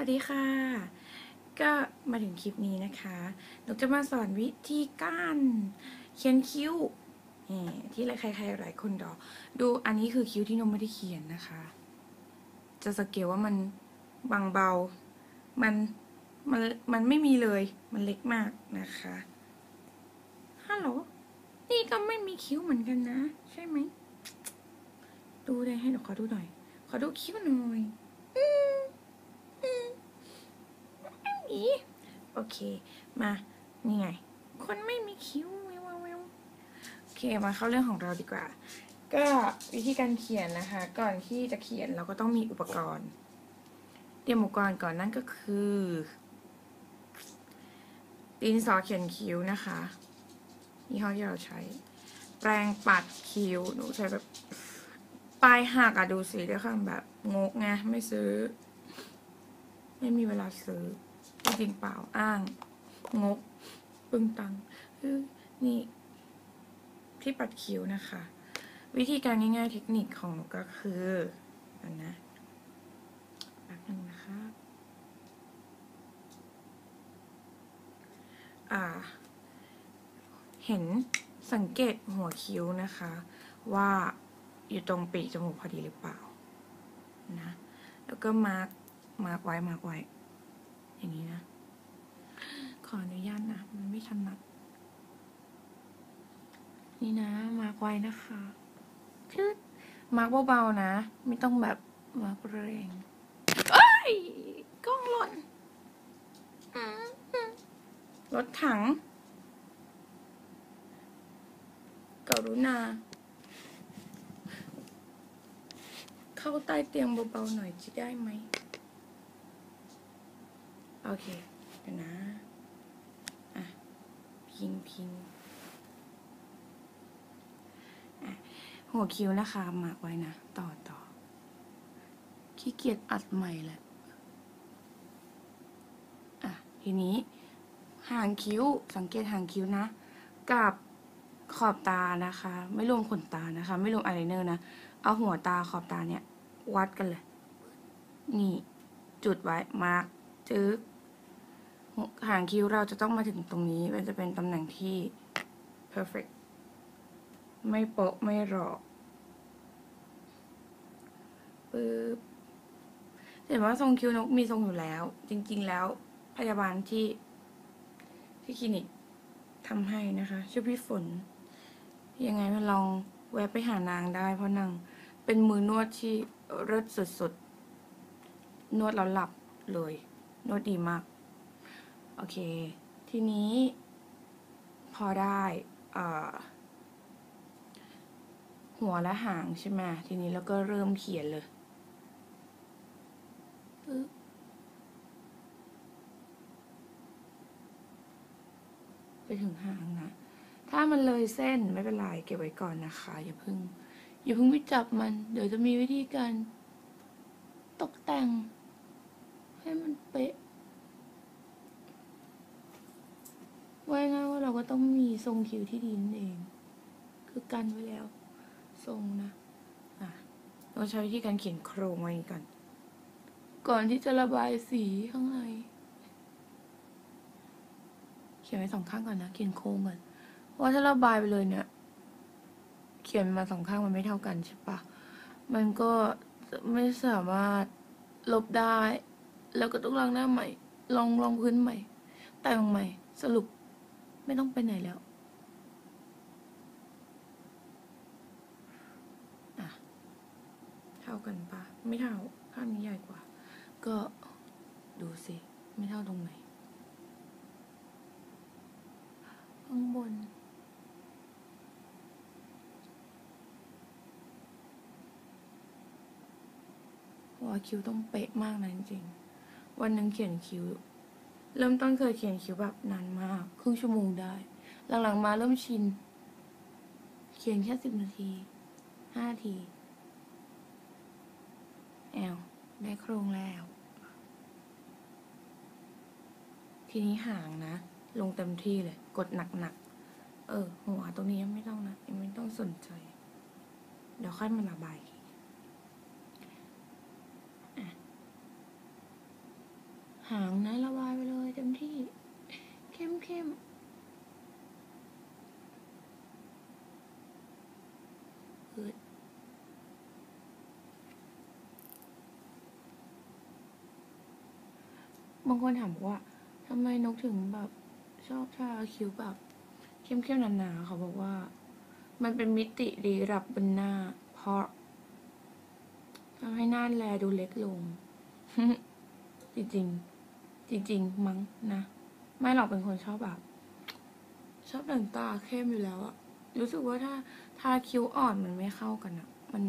วัสดีค่ะ ก็มาถึงคลิปนี้นะคะหนูจะมาสอนวิธีการเขียนคิ้วนี่ที่ใครๆหลายคนรอดูอันนี้คือคิ้วที่นมไม่ได้เขียนนะคะ จะสังเกลว่ามันบางเบา มันมันมันไม่มีเลย มันเล็กมากนะคะฮัลโหลนี่ก็ไม่มีคิ้วเหมือนกันนะ ใช่ไหมดูได้ให้หนูขอดูหน่อย ขอดูคิ้วหน่อยอืมอืม ไม่มีโอเค มา นี่ไง คนไม่มีคิ้วววแววแววโอเค มาเข้าเรื่องของเราดีกว่า ก็วิธีการเขียนนะคะ ก่อนที่จะเขียนเราก็ต้องมีอุปกรณ์ เตรียมอุปกรณ์ก่อนนั่นก็คือดินสอเขียนคิ้วนะคะยี่ห้อที่เราใช้ แปรงปัดคิ้ว หนูใช้แบบปลายหักอะดูสิด้วยค่ะแบบงกไงไม่ซื้อ ไม่มีเวลาซื้อ จริงเปล่าอ้าง งก ปึงตังคือนี่ที่ปัดคิ้วนะคะ วิธีการง่ายๆเทคนิคของก็คืออันนะแป๊บนึงนะคะอ่า เห็นสังเกตหัวคิ้วนะคะ ว่าอยู่ตรงปีกจมูกพอดีหรือเปล่านะแล้วก็มาร์กมาร์กไว้มาร์กไว้ อย่างนี้นะ ขออนุญาตนะ มันไม่ถนัด นี่นะ มาร์กไว้นะคะชืดมาร์กเบาๆนะ ไม่ต้องแบบมาร์กแรงเอ้ยกล้องหล่นรถถังกรุณา เข้าใต้เตียงเบาๆหน่อยจะได้ไหม โอเคเดี๋ยวนะ อะ พิงพิงอะหัวคิ้วนะคะมาร์กไว้นะ ต่อต่อขี้เกียจอัดใหม่แหละ อะ ทีนี้หางคิ้วสังเกตหางคิ้วนะ กับขอบตานะคะ ไม่รวมขนตานะคะ ไม่รวมอายไลเนอร์นะ เอาหัวตาขอบตาเนี่ย วัดกันเลย นี่ จุดไว้มาร์กจึ๊ก หางคิ้วเราจะต้องมาถึงตรงนี้ มันจะเป็นตำแหน่งที่ perfect ไม่โปะไม่หรอกปึ๊บเห็นว่าทรงคิ้วนกมีทรงอยู่แล้ว จริง ๆ แล้วพยาบาลที่ที่คลินิกทำให้นะคะชื่อพี่ฝน ยังไงมาลองแวะไปหานางได้เพราะนางเป็นมือนวดที่เลิศสุดๆ นวดแล้วหลับเลย นวดดีมาก โอเค ทีนี้พอได้หัวและหางใช่ไหมทีนี้เราก็เริ่มเขียนเลยไปถึงหางนะ ถ้ามันเลยเส้นไม่เป็นไรเก็บไว้ก่อนนะคะ อย่าเพิ่ง อย่าเพิ่งไปจับมัน เดี๋ยวจะมีวิธีการตกแต่ง ให้มันเป๊ะ ว่าง่ายๆว่าเราก็ต้องมีทรงคิ้วที่ดีนั่นเอง คือกันไว้แล้ว ทรงนะอะเราใช้วิธีการเขียนโครงไว้ก่อน ก่อนที่จะระบายสีข้างในเขียนไว้สองข้างก่อนนะเขียนโครงก่อนว่าถ้าระบายไปเลยเนี่ย เขียนมาสองข้างมันไม่เท่ากันใช่ปะมันก็จะไม่สามารถลบได้ แล้วก็ต้องล้างหน้าใหม่ ลองลองพื้นใหม่ แต่งใหม่สรุป ไม่ต้องไปไหนแล้วอะเท่ากันปะไม่เท่าข้างนี้ใหญ่กว่า ก็ดูสิ ไม่เท่าตรงไหน ข้างบนว่าคิวต้องเป๊ะมากนะจริงๆวันหนึ่งเขียนคิว เริ่มต้นเคยเขียนคิ้วแบบนานมาก ครึ่งชั่วโมงได้ หลังๆมาเริ่มชิน เขียนแค่สิบนาทีห้าที แอลได้โครงแล้ว ทีนี้หางนะ ลงเต็มที่เลย กดหนักๆ เออ หัวตรงนี้ยังไม่ต้องนะยังไม่ต้องสนใจ เดี๋ยวค่อยมาระบายหางนะระบายไปเลยเต็มที่ เข้มเข้มอืด บางคนถามว่าทำไมนกถึงแบบชอบทาคิ้วแบบเข้มๆหนาๆเขาบอกว่า มันเป็นมิติรีรับบนหน้า เพราะทำให้หน้าแลดูเล็กลง จริงๆ จริง ๆ มั้งนะ ไม่หรอกเป็นคนชอบแบบ ชอบแต่งตาเข้มอยู่แล้วอะรู้สึกว่าถ้าทาคิ้วอ่อนมันไม่เข้ากันอะมัน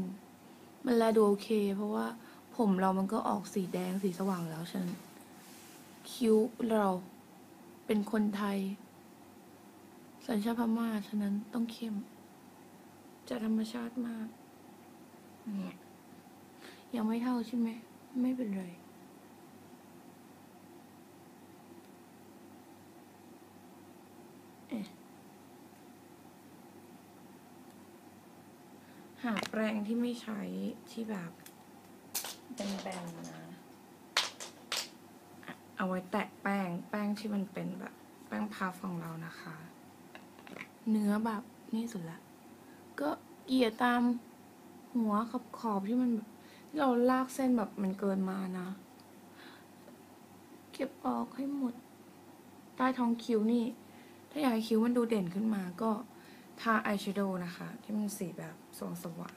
มันแลดูโอเค เพราะว่าผมเรามันก็ออกสีแดงสีสว่างแล้วฉะนัน คิ้วเรา เป็นคนไทย สัญชาติพม่าฉะนั้นต้องเข้ม จะธรรมชาติมาก ยังไม่เท่าใช่ไหม ไม่เป็นไรหาแปรงที่ไม่ใช้ที่แบบแบนๆนะ เอาไว้แตะแป้ง แป้งที่มันเป็นแบบ แป้งพัฟของเรานะคะ เนื้อแบบนี่สุดละ ก็เกลี่ยตามหัวขอบขอบที่มันแบบที่เราลากเส้นแบบมันเกินมานะ เก็บออกให้หมด ใต้ท้องคิ้วนี่ ถ้าอยากให้คิ้วมันดูเด่นขึ้นมาก็ทาอายแชโดว์นะคะ ที่มันสีแบบสว่างสว่าง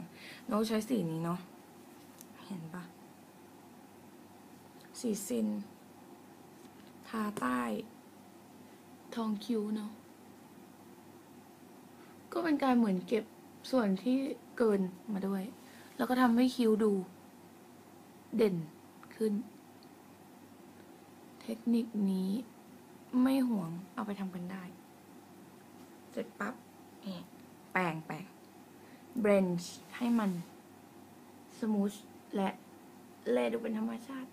เราใช้สีนี้เนาะเห็นปะสีซิน ทาใต้ ทองคิ้วเนาะก็เป็นการเหมือนเก็บส่วนที่เกินมาด้วย แล้วก็ทำให้คิ้วดู เด่นขึ้น เทคนิคนี้ไม่ห่วงเอาไปทำกันได้ เสร็จปั๊บแปรงแปรงเบรนช์ให้มันสมูทและแลดูเป็นธรรมชาติ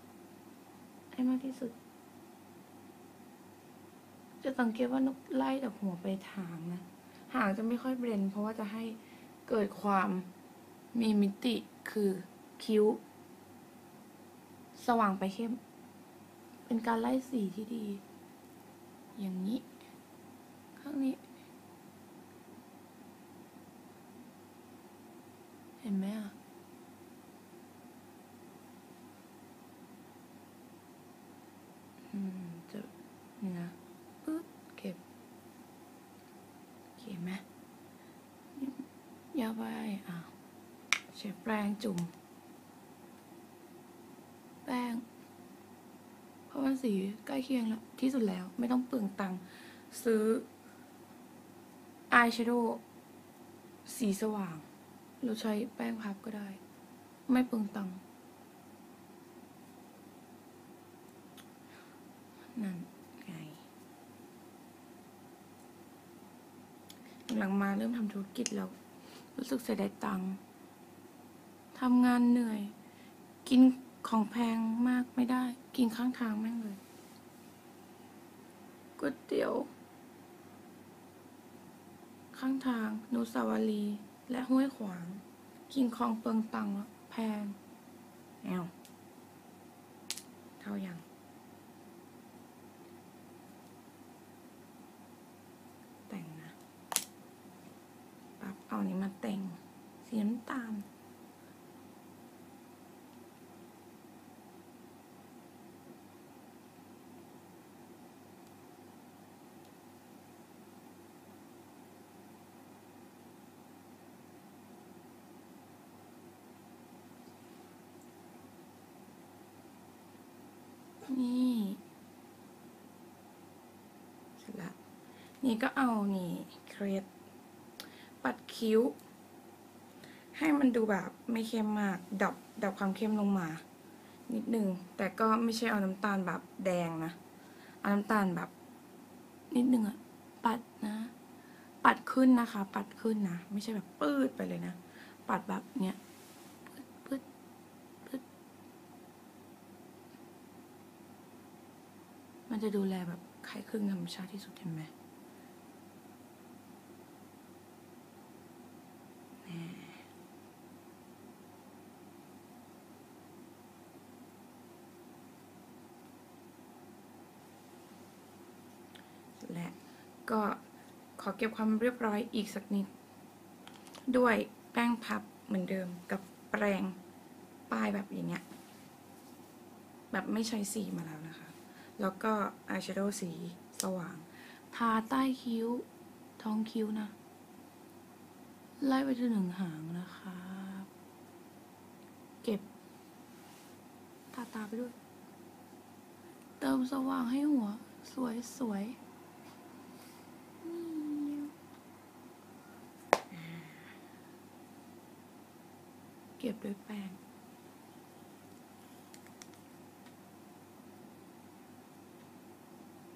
ให้มากที่สุด จะสังเกตว่านกไล่จากหัวไปทางนะหางจะไม่ค่อยเบรนเพราะว่าจะให้เกิดความมีมิติคือคิ้ว สว่างไปเข้ม เป็นการไล่สีที่ดี อย่างนี้ ข้างนี้ เห็นไหมอะ อืม จะนี่นะปึ๊บเก็บโอเคไหม ยาวไปอะใช้แปรงจุ่ม แป้ง เพราะมันสีใกล้เคียงแล้ว ที่สุดแล้วไม่ต้องเปลืองตังค์ซื้ออายแชโดว์สีสว่าง เราใช้แป้งพับก็ได้ ไม่เปลืองตังค์นั่นไงหลังมาเริ่มทำธุรกิจแล้ว รู้สึกเสียดายตังค์ทำงานเหนื่อย กินของแพงมากไม่ได้ กินข้างทางแม่งเลยก๋วยเตี๋ยว ข้างทางนุสาวรี และห้วยขวาง กินของเปิงตังแล้วแพงแอวเท่ายังนะปั๊บ เอานนี้มาแต่งสีน้ำตาลนี่เสร็จแล้วนี่ก็เอานี่เครด ปัดคิ้ว ให้มันดูแบบไม่เข้มมาก ดับดับความเข้มลงมา นิดนึง แต่ก็ไม่ใช่เอาน้ำตาลแบบแดงนะ เอาน้ำตาลแบบ นิดนึงอะปัดนะ ปัดขึ้นนะคะ ปัดขึ้นนะ ไม่ใช่แบบปืดไปเลยนะ ปัดแบบเนี้ยปืดปืดปืดมันจะดูแลแบบคล้ายคลึงธรรมชาติที่สุดเห็นไหมแน่ ก็ขอ เก็บความเรียบร้อยอีกสักนิด ด้วยแป้งพับเหมือนเดิมกับแปรงป้ายแบบอย่างเงี้ย แบบไม่ใช้สีมาแล้วนะคะ แล้วก็อายแชโดว์สีสว่าง ทาใต้คิ้ว ท้องคิ้วนะ ไล่ไปจนถึงหางนะคะ เก็บ ทาตาไปด้วย เติมสว่างให้หัว สวยสวย ก็บด้วยแป้ง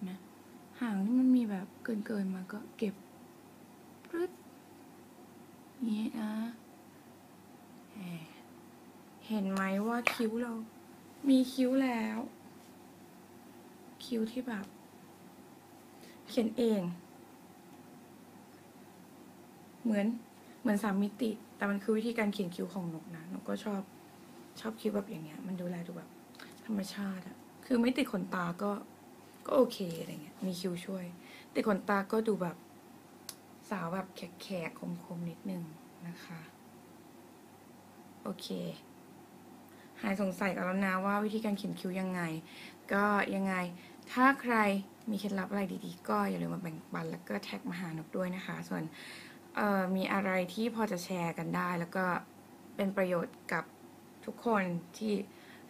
นะหางที่มันมีแบบเกินเกินๆมาก็เก็บปรึ๊ดนี้นะเห็นไหมว่าคิ้วเรา มีคิ้วแล้ว คิ้วที่แบบ เขียนเอง เหมือนเหมือนสามมิติ แต่มันคือวิธีการเขียนคิ้วของนกนะนกก็ชอบชอบคิ้วแบบอย่างเงี้ย มันดูแลดูแบบธรรมชาติอะคือไม่ติดขนตาก็ก็โอเคอะไรเงี้ย มีคิ้วช่วยแต่ขนตาก็ดูแบบสาวแบบแขกๆคมๆนิดนึงนะคะ โอเค หายสงสัยกันแล้วนะว่าวิธีการเขียนคิ้วยังไง ก็ยังไง ถ้าใครมีเคล็ดลับอะไรดีๆ ก็อย่าลืมมาแบ่งปันแล้วก็แท็กมาหานกด้วยนะคะ ส่วน มีอะไรที่พอจะแชร์กันได้ แล้วก็เป็นประโยชน์กับทุกคนที่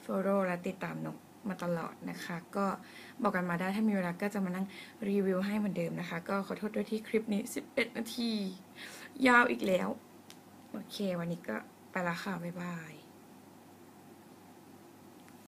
follow และติดตามนกมาตลอดนะคะ ก็บอกกันมาได้ถ้ามีเวลาก็จะมานั่งรีวิวให้เหมือนเดิมนะคะ ก็ขอโทษด้วยที่คลิปนี้ 11 นาที ยาวอีกแล้ว โอเค วันนี้ก็ไปละค่ะ บ๊ายบาย